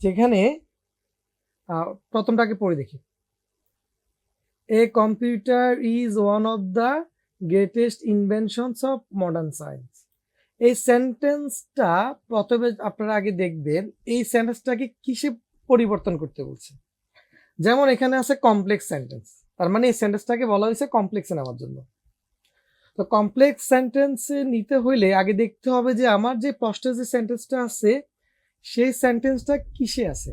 যেখানে প্রথমটাকে পড়ে দেখি। A computer is one of the greatest inventions of modern science এই সেন্টেন্সটা প্রথমে আপনারা আগে দেখবেন, এই সেন্টেন্সটাকে কিসে পরিবর্তন করতে বলছে? যেমন এখানে আছে কমপ্লেক্স সেন্টেন্স তার মানে এই সেন্টেন্সটাকে বলা হয়েছে কমপ্লেক্সে নেওয়ার জন্য। তো কমপ্লেক্স সেন্টেন্সে নিতে হইলে আগে দেখতে হবে যে আমার যে প্রশ্নের যে সেন্টেন্সটা আছে সেই সেন্টেন্সটা কিসে আছে?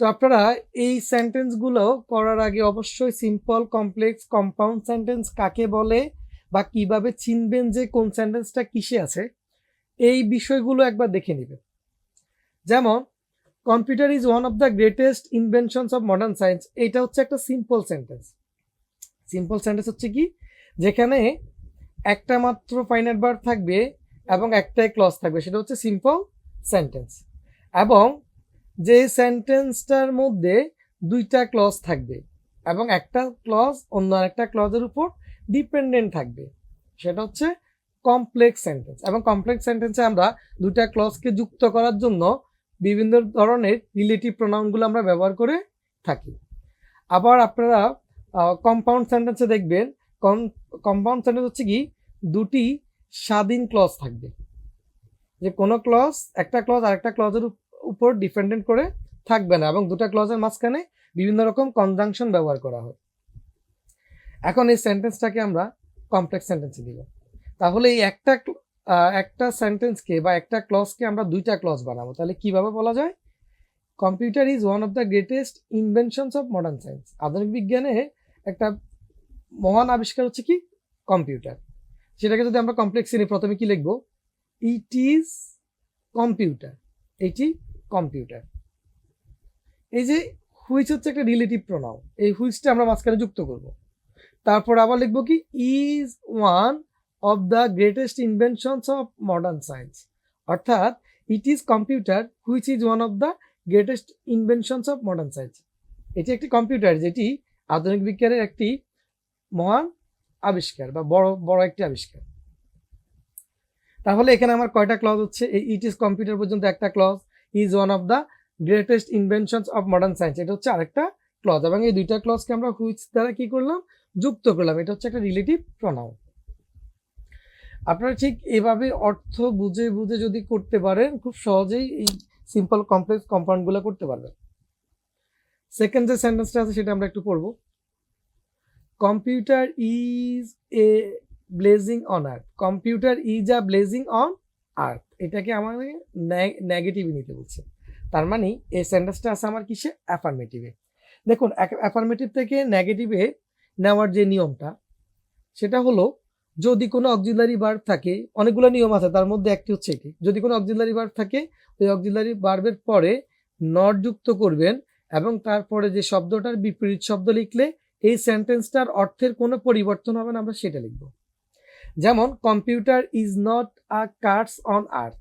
তো আপনারা এই সেন্টেন্সগুলো করার আগে অবশ্যই সিম্পল কমপ্লেক্স কম্পাউন্ড সেন্টেন্স কাকে বলে বা কীভাবে চিনবেন যে কোন সেন্টেন্সটা কিসে আছে, এই বিষয়গুলো একবার দেখে নেবেন। যেমন computer is one of the greatest inventions of modern science এটা হচ্ছে একটা সিম্পল সেন্টেন্স সিম্পল সেন্টেন্স হচ্ছে কি? যেখানে একটা মাত্র ফাইনাল বার থাকবে এবং একটাই ক্লস থাকবে। সেটা হচ্ছে সিম্পল সেন্টেন্স এবং যে সেন্টেন্সটার মধ্যে দুইটা ক্লজ থাকবে এবং একটা ক্লজ অন্য একটা ক্লজের উপর ডিপেন্ডেন্ট থাকবে। সেটা হচ্ছে কমপ্লেক্স সেন্টেন্স এবং কমপ্লেক্স সেন্টেন্সে আমরা দুইটা ক্লজকে যুক্ত করার জন্য বিভিন্ন ধরনের রিলেটিভ প্রোনাউনগুলো আমরা ব্যবহার করে থাকি। আবার আপনারা কম্পাউন্ড সেন্টেন্সে দেখবেন কম্পাউন্ড সেন্টেন্স হচ্ছে কি, দুটি স্বাধীন ক্লজ থাকবে। যে কোনো ক্লজ একটা ক্লজ আরেকটা ক্লজের উপর ডিপেন্ডেন্ট করে থাকবে না এবং দুটা ক্লজের মাঝখানে বিভিন্ন রকম কনজাংশন ব্যবহার করা হয়। এখন এই সেন্টেন্সটাকে আমরা কমপ্লেক্স সেন্টেন্সে দিব। তাহলে এই একটা একটা সেন্টেন্সকে বা একটা ক্লজকে আমরা দুইটা ক্লজ বানাবো। তাহলে কীভাবে বলা যায়? Computer is one of the greatest inventions of modern science আধুনিক বিজ্ঞানে একটা মহান আবিষ্কার হচ্ছে কি? কম্পিউটার সেটাকে যদি আমরা কমপ্লেক্সে নিই, প্রথমে কি লিখব? ইট ইজ কম্পিউটার এটি কম্পিউটার এই যে হুইচ হচ্ছে একটা রিলেটিভ প্রোনাউন এই হুইচটা আমরা মাঝখানে যুক্ত করব। তারপর আবার লিখব কি is one of the greatest inventions of modern science অর্থাৎ it is computer which is one of the greatest inventions of modern science এটি একটি কম্পিউটার যেটি আধুনিক বিজ্ঞানের একটি মহান আবিষ্কার বা বড় বড় একটি আবিষ্কার। তাহলে এখানে আমার কয়টা ক্লজ হচ্ছে? এই ইট ইজ কম্পিউটার পর্যন্ত একটা clause is one of the greatest inventions of modern science এটা হচ্ছে আরেকটা ক্লজ এবং এই দুইটা ক্লজকে আমরা হুইচ দ্বারা কি করলাম? যুক্ত করলাম। এটা হচ্ছে একটা রিলেটিভ প্রনাউন আপনারা ঠিক এভাবে অর্থ বুঝে বুঝে যদি করতে পারেন, খুব সহজেই এই সিম্পল কমপ্লেক্স কম্পাউন্ডগুলো করতে পারবেন। সেকেন্ড যে সেন্টেন্সটা আছে, সেটা আমরা একটু পড়ব। Computer is a blessing on earth computer is a blessing on earth এটাকে আমার নেগেটিভে নিতে বলছে। তার মানে এই সেন্টেন্সটা আছে আমার কিসে? অ্যাফার্মেটিভে দেখুন অ্যাফার্মেটিভ থেকে নেগেটিভে নেওয়ার যে নিয়মটা, সেটা হলো যদি কোনো অক্সিলারি ভার্ব থাকে, অনেকগুলো নিয়ম আছে, তার মধ্যে একটি হচ্ছে এটি যদি কোনো অক্সিলারি ভার্ব থাকে, ওই অক্সিলারি ভার্বের পরে নট যুক্ত করবেন এবং তারপরে যে শব্দটার বিপরীত শব্দ লিখলে, এই সেন্টেন্সটার অর্থের কোনো পরিবর্তন হবে না, আমরা সেটা লিখব। যেমন computer is not a curse on earth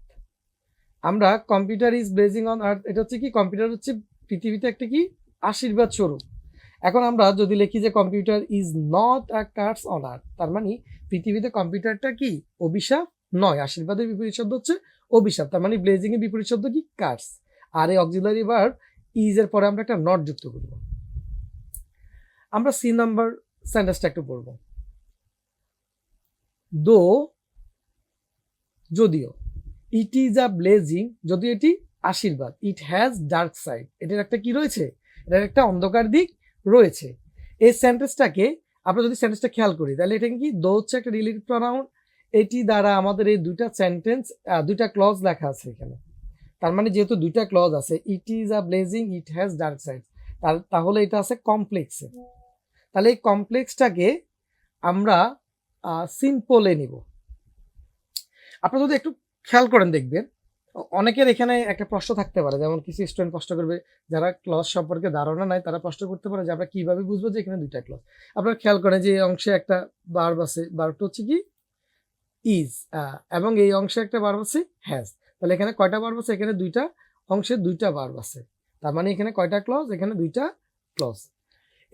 আমরা computer is blessing on earth এটা হচ্ছে কি? কম্পিউটার হচ্ছে পৃথিবীতে একটা কি? আশীর্বাদ স্বরূপ। এখন আমরা যদি লিখি যে computer is not a curse on earth তার মানে পৃথিবীতে কম্পিউটারটা কি? অভিশাপ নয়। আশীর্বাদের বিপরীত শব্দ হচ্ছে অভিশাপ। তার মানে ব্লেজিং এর বিপরীত শব্দ কি? কার্স আর এই অক্সিলারি ভার্ব ইজ এর পরে আমরা একটা নট যুক্ত করব। আমরা সি নাম্বার সেন্টেন্সটা একটু পড়ব। দো যদিও ইট ইজ আ ব্লেজিং যদিও এটি আশীর্বাদ ইট হ্যাজ ডার্ক সাইড এটার একটা কি রয়েছে? এটার একটা অন্ধকার দিক রয়েছে। এই সেন্টেন্সটাকে আমরা যদি সেন্টেন্সটা খেয়াল করি, তাহলে এটা কি? দো হচ্ছে একটা রিলেটিভ প্রনাউন এটি দ্বারা আমাদের এই দুইটা সেন্টেন্স দুইটা ক্লজ লেখা আছে এখানে। তার মানে যেহেতু দুইটা ক্লজ আছে it is a blessing it has dark side তাহলে এটা আছে কমপ্লেক্সে তাহলে এই কমপ্লেক্সটাকে আমরা সিম্পলে নিব। আপনারা যদি একটু খেয়াল করেন দেখবেন, অনেকের এখানে একটা প্রশ্ন থাকতে পারে, যেমন কিছু স্টুডেন্ট প্রশ্ন করবে, যারা ক্লস সম্পর্কে ধারণা নাই, তারা প্রশ্ন করতে পারে যে আমরা কীভাবে বুঝব যে এখানে দুইটা ক্লস আপনারা খেয়াল করেন যে এই অংশে একটা বার্ব আছে বার্বটা হচ্ছে কি? ইজ এবং এই অংশে একটা বার্ব আছে হ্যাজ তাহলে এখানে কয়টা বার্ব আছে? এখানে দুইটা, অংশে দুইটা বার্ব আছে। তার মানে এখানে কয়টা ক্লজ এখানে দুইটা ক্লজ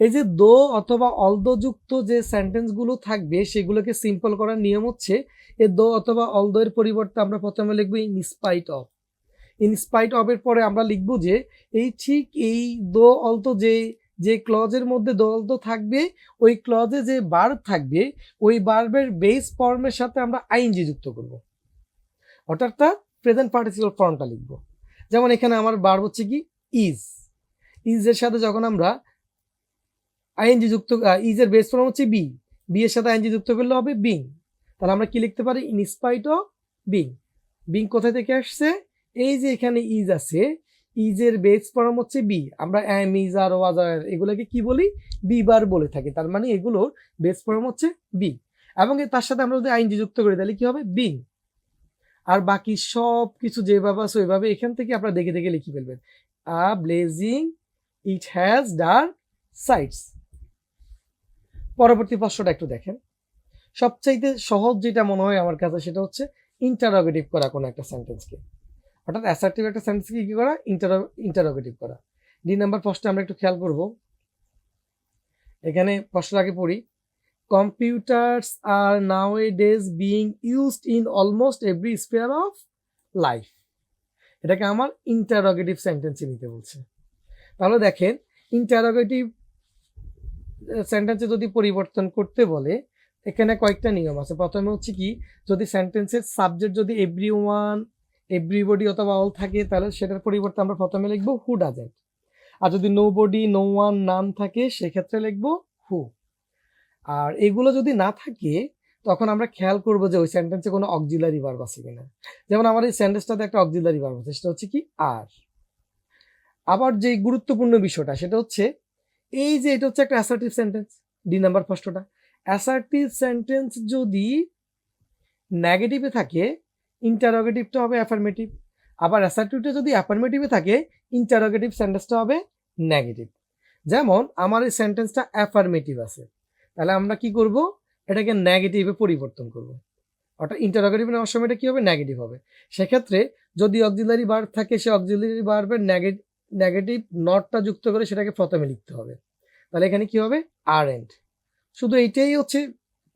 এই যে দো অথবা অলদো যুক্ত যে সেন্টেন্সগুলো থাকবে, সেগুলোকে সিম্পল করার নিয়ম হচ্ছে এ দো অথবা অলদো এর পরিবর্তে আমরা প্রথমে লিখব in spite of in spite of এর পরে আমরা লিখব যে, এই ঠিক এই দো অলতো যে যে ক্লজের মধ্যে দো অলতো থাকবে, ওই ক্লজে যে বার্ব থাকবে, ওই বার্বের বেস ফর্মের সাথে আমরা আইনজি যুক্ত করব। অর্থাৎ প্রেজেন্ট পার্টিসিপাল ফর্মটা লিখব। যেমন এখানে আমার বার্ব হচ্ছে কি? ইজ ইজের সাথে যখন আমরা আইএনজি যুক্ত ইজের বেস ফর্ম হচ্ছে বি বি এর সাথে আইএনজি যুক্ত করলে হবে বিং তাহলে আমরা কি লিখতে পারি? ইনস্পাইট অফ বিং বিং কোথা থেকে আসছে? এই যে এখানে ইজ আছে ইজের বেস ফর্ম হচ্ছে বি আমরা এম ইজ আর ওয়াজ আর এগুলোকে কি বলি? বি বার বলে থাকি। তার মানে এগুলোর বেস ফর্ম হচ্ছে বি এবং তার সাথে আমরা যদি আইনজি যুক্ত করি, তাহলে কি হবে? বিং আর বাকি সব কিছু যেভাবে আছে, ওইভাবে এখান থেকে আপনারা দেখে দেখে লিখে ফেলবেন। A blazing it has dark sides পরবর্তী প্রশ্নটা একটু দেখেন। সবচাইতে সহজ যেটা মনে হয় আমার কাছে সেটা হচ্ছে ইন্টারোগেটিভ করা কোনো একটা সেন্টেন্সকে অর্থাৎ অ্যাসার্টিভ একটা সেন্টেন্সকে কী করা? ইন্টারো ইন্টারোগেটিভ করা। দুই নাম্বার প্রশ্নে আমরা একটু খেয়াল করব। এখানে প্রশ্ন আগে পড়ি computers are nowadays being used in almost every sphere of life এটাকে আমার ইন্টারোগেটিভ সেন্টেন্সে নিতে বলছে। তাহলে দেখেন ইন্টারোগেটিভ সেন্টেন্সে যদি পরিবর্তন করতে বলে, এখানে কয়েকটা নিয়ম আছে। প্রথমে হচ্ছে কি, যদি সেন্টেন্সের সাবজেক্ট যদি এভরি ওয়ান এভরিবডি অথবা অল থাকে, তাহলে সেটার পরিবর্তে আমরা প্রথমে লিখব হু ডাজেন্ট আর যদি নো বডি নো ওয়ান নাম থাকে, সেক্ষেত্রে লিখব হু আর এগুলো যদি না থাকে, তখন আমরা খেয়াল করব যে ওই সেন্টেন্সে কোনো অক্সিলারি ভার্ব আছে কিনা। যেমন আমার এই সেন্টেন্সটাতে একটা অক্সিলারি ভার্ব আছে, সেটা হচ্ছে কি, আর। আবার যে গুরুত্বপূর্ণ বিষয়টা, সেটা হচ্ছে এই যে এটা হচ্ছে একটা অ্যাসার্টিভ সেন্টেন্স ডি নাম্বার প্রশ্নটা। অ্যাসার্টিভ সেন্টেন্স যদি নেগেটিভে থাকে ইন্টারোগেটিভটা হবে অ্যাফার্মেটিভ আবার অ্যাসার্টিভটা যদি অ্যাফার্মেটিভে থাকে ইন্টারোগেটিভ সেন্টেন্সটা হবে নেগেটিভ যেমন, আমার এই সেন্টেন্সটা অ্যাফার্মেটিভ আছে। তাহলে আমরা কি করব? এটাকে নেগেটিভে পরিবর্তন করব। অর্থাৎ ইন্টারোগেটিভ নেওয়ার সময় এটা কী হবে? নেগেটিভ হবে। সেক্ষেত্রে যদি অক্সিলারি বার্ব থাকে সে অক্সিলারি বার্বের নেগেটিভ নেগেটিভ নটটা যুক্ত করে সেটাকে প্রথমে লিখতে হবে। তাহলে এখানে কি হবে? আর এন্ড শুধু এইটাই হচ্ছে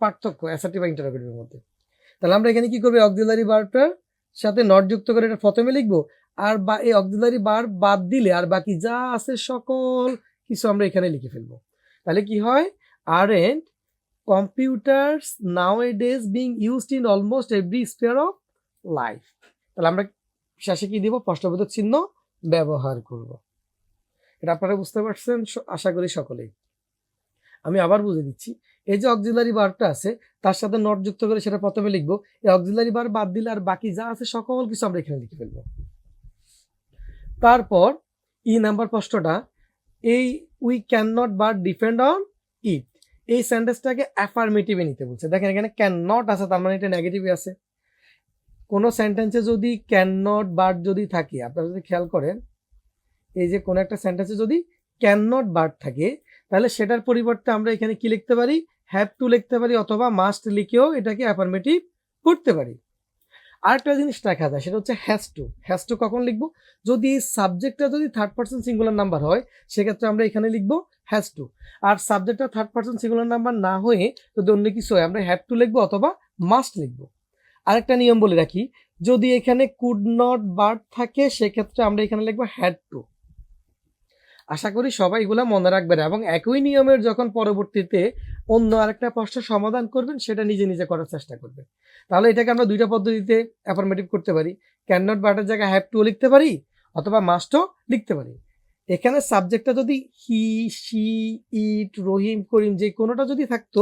পার্থক্য অ্যাসার্টিভ বা ইন্টারোগেটিভের মধ্যে। তাহলে আমরা এখানে কি করব? অক্সিলারি বারটার সাথে নট যুক্ত করে এটা প্রথমে লিখব। আর বা এই অক্সিলারি বার বাদ দিলে আর বাকি যা আছে সকল কিছু আমরা এখানে লিখে ফেলব। তাহলে কি হয়? আর and computers nowadays being used in almost every sphere of life তাহলে আমরা শেষে কি দিব? প্রশ্নবোধক চিহ্ন ব্যবহার করব। এটা আপনারা বুঝতে পারছেন আশা করি সকলেই। আমি আবার বুঝে দিচ্ছি, এই যে অক্সিলারি বারটা আছে, তার সাথে নট যুক্ত করে সেটা প্রথমে লিখব। এই অক্সিলারি বার বাদ দিলে আর বাকি যা আছে সকল কিছু আমরা এখানে লিখে ফেলব। তারপর ই নাম্বার প্রশ্নটা, এই we can not but depend on it এই সেন্টেন্সটাকে অ্যাফার্মেটিভে নিতে বলছে। দেখেন এখানে ক্যান নট আছে, তার মানে এটা নেগেটিভে আছে। কোনো সেন্টেন্সে যদি ক্যান নট বাট যদি থাকে, আপনারা যদি খেয়াল করেন, এই যে কোনো একটা সেন্টেন্সে যদি ক্যান নট বাট থাকে, তাহলে সেটার পরিবর্তে আমরা এখানে কি লিখতে পারি? হ্যাভ টু লিখতে পারি অথবা মাস্ট লিখেও এটাকে অ্যাফার্মেটিভ করতে পারি। আরেকটা জিনিস দেখা যায়, সেটা হচ্ছে হ্যাজ টু হ্যাজ টু কখন লিখব? যদি সাবজেক্টটা যদি থার্ড পার্সন সিঙ্গুলার নাম্বার হয়, সেক্ষেত্রে আমরা এখানে লিখব হ্যাজ টু আর সাবজেক্টটা থার্ড পার্সন সিঙ্গুলার নাম্বার না হয়ে যদি অন্য কিছু হয়, আমরা হ্যাভ টু লিখব অথবা মাস্ট লিখব। আরেকটা নিয়ম বলে রাখি, যদি এখানে কুড নট বার্ড থাকে, সেক্ষেত্রে আমরা এখানে লিখব হ্যাড টু আশা করি সবাই এগুলা মনে রাখবেন এবং একই নিয়মের যখন পরবর্তীতে অন্য আরেকটা প্রশ্ন সমাধান করবেন, সেটা নিজে নিজে করার চেষ্টা করবেন। তাহলে এটাকে আমরা দুইটা পদ্ধতিতে অ্যাফার্মেটিভ করতে পারি। ক্যান নট বার্ডের জায়গায় হ্যাভ টু লিখতে পারি, অথবা মাস্টও লিখতে পারি। এখানে সাবজেক্টটা যদি হি সি ইট রহিম, করিম যে কোনোটা যদি থাকতো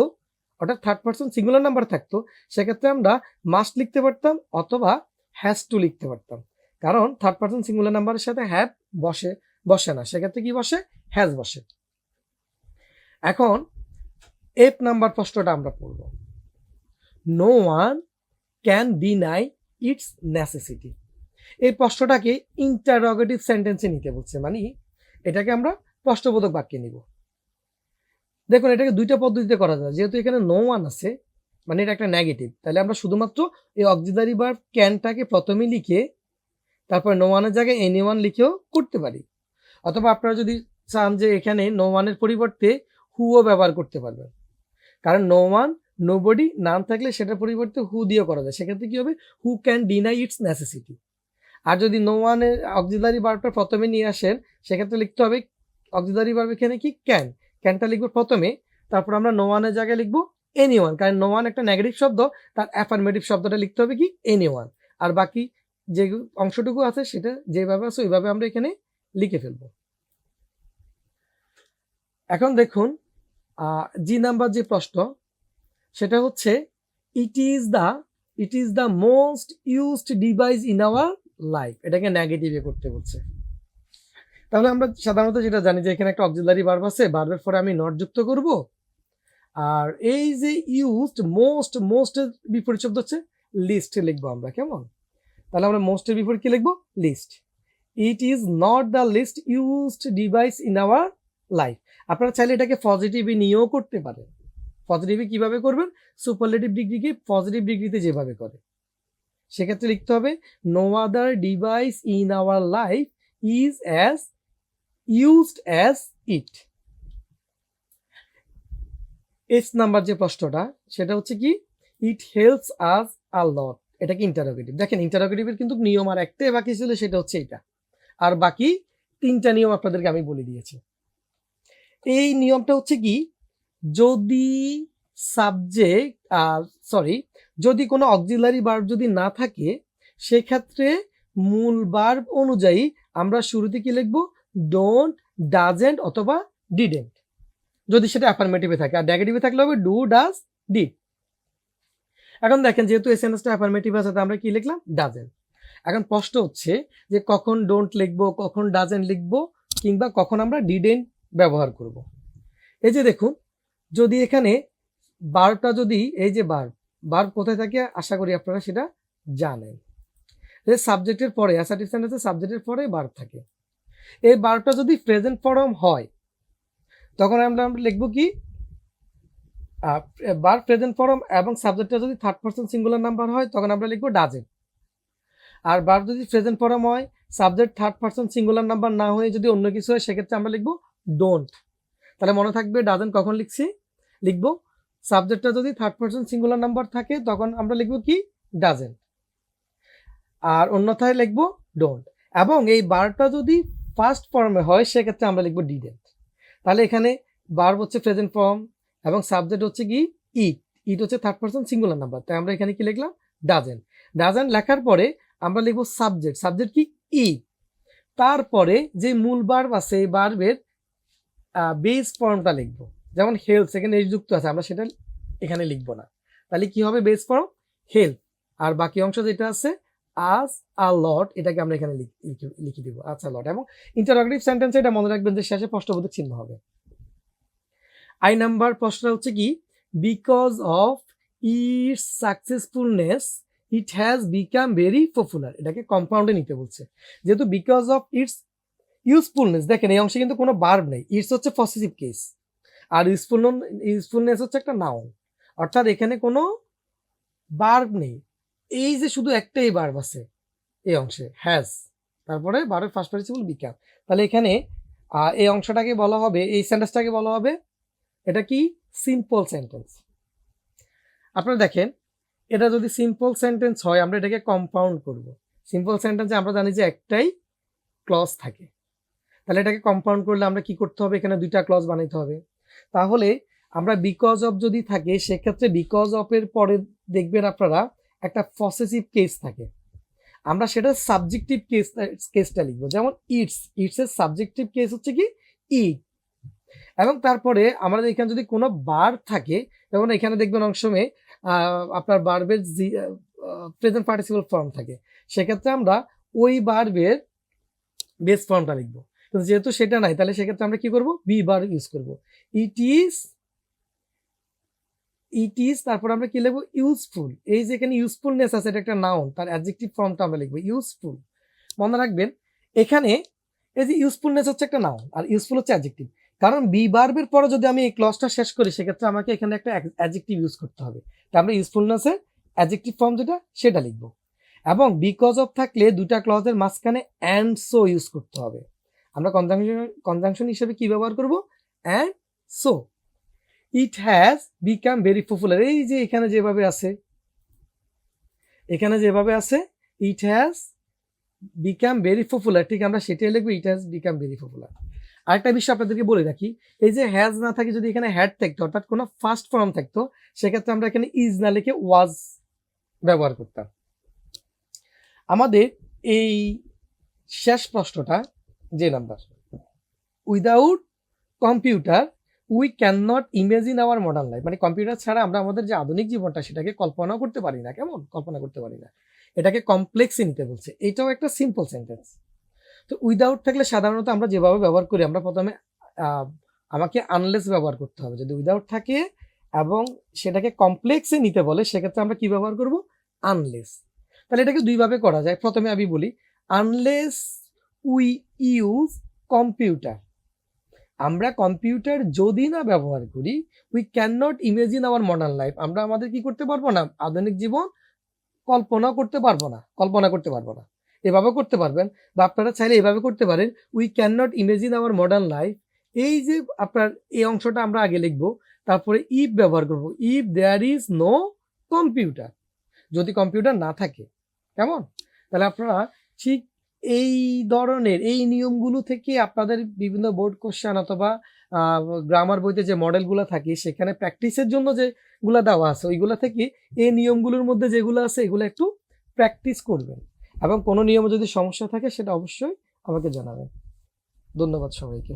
অর্থাৎ থার্ড পার্সন সিঙ্গুলার নাম্বার থাকতো, সেক্ষেত্রে আমরা মাস্ট লিখতে পারতাম অথবা হ্যাজ টু লিখতে পারতাম। কারণ থার্ড পার্সন সিঙ্গুলার নাম্বারের সাথে হ্যাভ বসে বসে না, সেক্ষেত্রে কি বসে? হ্যাজ বসে। এখন এফ নাম্বার প্রশ্নটা আমরা পড়ব। No one can deny its necessity এই প্রশ্নটাকে ইন্টারোগেটিভ সেন্টেন্সে নিতে বলছে মানে এটাকে আমরা প্রশ্নবোধক বাক্যে নিব। দেখুন, এটাকে দুইটা পদ্ধতিতে করা যায়। যেহেতু এখানে নো ওয়ান আছে মানে এটা একটা নেগেটিভ তাহলে আমরা শুধুমাত্র এই অক্সিলারি বার ক্যানটাকে প্রথমে লিখে তারপর নো ওয়ানের জায়গায় এনি ওয়ান লিখেও করতে পারি। অথবা আপনারা যদি চান যে এখানে নো ওয়ানের পরিবর্তে হুও ব্যবহার করতে পারবেন। কারণ নো ওয়ান নো বডি নাম থাকলে সেটার পরিবর্তে হু দিয়ে করা যায়। সেক্ষেত্রে কী হবে? Who can deny its necessity আর যদি নো ওয়ানের অক্সিলারি বার্বটা প্রথমে নিয়ে আসেন, সেক্ষেত্রে লিখতে হবে অক্সিলারি বার্ব এখানে কি? ক্যান ক্যানটা লিখব প্রথমে, তারপর আমরা নো ওয়ানের জায়গায় লিখব এনি ওয়ান কারণ নো ওয়ান একটা নেগেটিভ শব্দ, তার অ্যাফার্মেটিভ শব্দটা লিখতে হবে কি এনি ওয়ান আর বাকি যে অংশটুকু আছে সেটা যেভাবে আছে ওইভাবে আমরা এখানে লিখে ফেলব। এখন দেখুন জি নাম্বার যে প্রশ্ন, সেটা হচ্ছে it is the it is the most used device in our life এটাকে নেগেটিভে করতে বলছে। তাহলে আমরা সাধারণত যেটা জানি যে এখানে একটা অক্সিলারি বার্ব আছে বার্বের পরে আমি নট যুক্ত করব। আর এই যে ইউজড মোস্ট মোস্ট বিপরীত শব্দ হচ্ছে লিস্ট লিখব আমরা, কেমন? তাহলে আমরা মোস্টের বিপরীত কি লিখব? Least it is not the least used device in our life আপনারা চাইলে এটাকে পজিটিভে নিয়েও করতে পারেন। পজিটিভে কীভাবে করবেন? সুপারলেটিভ ডিগ্রিকে পজিটিভ ডিগ্রিতে যেভাবে করে। সেক্ষেত্রে লিখতে হবে no other device in our life is as used as it S number যে প্রশ্নটা, সেটা হচ্ছে কি ইট হেল্পস আজ আ লট এটা কি ইন্টারোগেটিভ দেখেন ইন্টারোগেটিভের কিন্তু নিয়ম আর একটাই বাকি ছিল, সেটা হচ্ছে এটা। আর বাকি তিনটা নিয়ম আপনাদেরকে আমি বলে দিয়েছি। এই নিয়মটা হচ্ছে কি, যদি সাবজেক্ট আর সরি যদি কোনো অক্সিলারি বার্ব যদি না থাকে, সেক্ষেত্রে মূল বার্ব অনুযায়ী আমরা শুরুতে কি লিখব? ডোন্ট ডাজেন্ট অথবা ডিডেন্ট যদি সেটা অ্যাফার্মেটিভে থাকে, আর নেগেটিভে থাকলে হবে ডু ডাজ ডিড এখন দেখেন, যেহেতু এসএনএসটা অ্যাফার্মেটিভ আছে আমরা কি লিখলাম? ডাজেন্ট এখন প্রশ্ন হচ্ছে যে কখন ডোন্ট লিখব, কখন ডাজেন্ট লিখব, কিংবা কখন আমরা ডিডেন্ট ব্যবহার করব। এই যে দেখুন, যদি এখানে বার্বটা যদি, এই যে বার্ব বার্ব কোথায় থাকে? আশা করি আপনারা সেটা জানেন। সাবজেক্টের পরে অ্যাসার্টিভ সেন্টেন্সে সাবজেক্টের পরে বার্ব থাকে। এই বার্বটা যদি প্রেজেন্ট ফর্ম হয়, তখন আমরা লিখব কি? বার প্রেজেন্ট ফর্ম এবং সাবজেক্টটা যদি থার্ড পার্সন সিঙ্গুলার নাম্বার হয়, তখন আমরা লিখব ডাজেন্ট আর বার যদি প্রেজেন্ট ফর্ম হয় subject third person singular number না হয়ে যদি অন্য কিছু হয়, সেক্ষেত্রে আমরা লিখব ডোন্ট তাহলে মনে থাকবে ডাজেন্ট কখন লিখছি? লিখব সাবজেক্টটা যদি থার্ড পার্সন সিঙ্গুলার নাম্বার থাকে, তখন আমরা লিখব কি? ডাজেন্ট আর অন্যথায় লিখব ডোন্ট এবং এই বারটা যদি ফার্স্ট ফর্মে হয়, সেক্ষেত্রে আমরা লিখব ডিডেন্ট তাহলে এখানে বার হচ্ছে প্রেজেন্ট ফর্ম এবং সাবজেক্ট হচ্ছে কি? ইট ইট হচ্ছে থার্ড পার্সন সিঙ্গুলার নাম্বার তাই আমরা এখানে কি লিখলাম? ডাজেন্ট ডাজেন্ট লেখার পরে আমরা লিখব সাবজেক্ট সাবজেক্ট কি? ই তারপরে যে মূল বার্ব আছে, এই বার্বের বেস ফর্মটা লিখব। যেমন হেলথ সেখানে এইচ যুক্ত আছে, আমরা সেটা এখানে লিখব না। তাহলে কি হবে বেস ফর্ম হেলথ আর বাকি অংশ যেটা আছে আস আ লট এটাকে আমরা এখানে লিখ- দিব আচ্ছা লট এবং ইন্টারোগেটিভ সেন্টেন্সে এটা মনে রাখবেন যে শেষে প্রশ্নবোধক চিহ্ন হবে। আই নাম্বার প্রশ্নটা হচ্ছে কি? Because of its successfulness it has become very popular এটাকে কম্পাউন্ডে নিতে বলছে। যেহেতু বিকজ অফ ইটস ইউজফুলনেস দেখেন এই অংশে কিন্তু কোনো বার্ব নেই। ইটস হচ্ছে পসিটিভ কেস আর ইউজফুল ইউজফুলনেস হচ্ছে একটা নাউন অর্থাৎ এখানে কোনো বার্ব নেই। এই যে শুধু একটাই বার্ব আছে, এই অংশে হ্যাজ তারপরে বার্বের ফার্স্ট পার্টিসিপল বিকাম তাহলে এখানে এই অংশটাকে বলা হবে, এই সেন্টেন্সটাকে বলা হবে, এটা কি? সিম্পল সেন্টেন্স আপনারা দেখেন, এটা যদি সিম্পল সেন্টেন্স হয়, আমরা এটাকে কম্পাউন্ড করব। সিম্পল সেন্টেন্সে আমরা জানি যে একটাই ক্লজ থাকে। তাহলে এটাকে কম্পাউন্ড করলে আমরা কি করতে হবে? এখানে দুইটা ক্লজ বানাইতে হবে। তাহলে আমরা বিকজ অফ যদি থাকে, সেক্ষেত্রে বিকজ অফ এর পরে দেখবেন আপনারা একটা পসেসিভ কেস থাকে। আমরা সেটা সাবজেক্টিভ কেস কেসটা লিখব। যেমন ইটস ইটস এর সাবজেক্টিভ কেস হচ্ছে কি? ইট। এবং তারপরে আমাদের এখানে যদি কোনো বার থাকে, যেমন এখানে দেখবেন অনেক সময় আপনার বার্বের প্রেজেন্ট পার্টিসিপাল ফর্ম থাকে। সেক্ষেত্রে আমরা ওই বার্বের বেস ফর্মটা লিখব। যেহেতু সেটা নাই, তাহলে সেক্ষেত্রে আমরা কি করব? বি বার ইউজ করব। ইট ইজ ইট ইজ, তারপর আমরা কি লিখব? ইউজফুল। এই যে এখানে ইউজফুলনেস আছে, এটা একটা নাউন তার অ্যাডজেক্টিভ ফর্মটা আমরা লিখব। ইউজফুল। মনে রাখবেন, এখানে এই যে ইউজফুলনেস হচ্ছে একটা নাউন আর ইউজফুল হচ্ছে অ্যাডজেক্টিভ কারণ বি বার্বের পরে যদি আমি এই ক্লজটা শেষ করি, সেক্ষেত্রে আমাকে এখানে একটা অ্যাডজেক্টিভ ইউজ করতে হবে। তা আমরা ইউজফুলনেসের অ্যাডজেক্টিভ ফর্ম যেটা, সেটা লিখব। এবং বিকজ অফ থাকলে দুটা ক্লজের মাঝখানে অ্যান্ড সো ইউজ করতে হবে। আমরা কনজাংশন কনজাংশন হিসেবে কি ব্যবহার করব? And so it has become very popular এই যে এখানে যেভাবে আছে, এখানে যেভাবে আছে it has become very popular ঠিক আমরা সেটাই লিখব it has become very popular আরেকটা বিষয় আপনাদেরকে বলে রাখি, এই যে হ্যাজ না থাকে, যদি এখানে হ্যাড থাকতো, অর্থাৎ কোনো ফার্স্ট ফর্ম থাকতো, সেক্ষেত্রে আমরা এখানে ইজ না লিখে ওয়াজ ব্যবহার করতাম। আমাদের এই শেষ প্রশ্নটা, যে number without computer we can not imagine our modern life মানে কম্পিউটার ছাড়া আমরা আমাদের যে আধুনিক জীবনটা, সেটাকে কল্পনা করতে পারি না। কেমন? কল্পনা করতে পারি না। এটাকে কমপ্লেক্সে নিতে বলছে। এটাও একটা সিম্পল সেন্টেন্স তো উইদাউট থাকলে সাধারণত আমরা যেভাবে ব্যবহার করি, আমরা প্রথমে আমাকে আনলেস ব্যবহার করতে হবে। যদি উইদাউট থাকে এবং সেটাকে কমপ্লেক্সে নিতে বলে, সেক্ষেত্রে আমরা কি ব্যবহার করব? আনলেস তাহলে এটাকে দুইভাবে করা যায়। প্রথমে আমি বলি আনলেস উই ইউজ কম্পিউটার আমরা কম্পিউটার যদি না ব্যবহার করি we can not imagine our modern life আমরা আমাদের কি করতে পারব না? আধুনিক জীবন কল্পনা করতে পারব না, কল্পনা করতে পারব না। এভাবে করতে পারবেন। বা আপনারা চাইলে এভাবে করতে পারেন we can not imagine our modern life এই যে আপনার এই অংশটা আমরা আগে লিখব, তারপরে ইফ ব্যবহার করব। If there is no computer যদি কম্পিউটার না থাকে, কেমন? তাহলে আপনারা ঠিক এই ধরনের, এই নিয়মগুলো থেকে আপনাদের বিভিন্ন বোর্ড কোশ্চেন অথবা গ্রামার বইতে যে মডেলগুলো থাকে, সেখানে প্র্যাকটিসের জন্য যেগুলো দেওয়া আছে, ওইগুলো থেকে এই নিয়মগুলোর মধ্যে যেগুলো আছে, এগুলো একটু প্র্যাকটিস করবেন। এবং কোনো নিয়মে যদি সমস্যা থাকে, সেটা অবশ্যই আমাকে জানাবেন। ধন্যবাদ সবাইকে।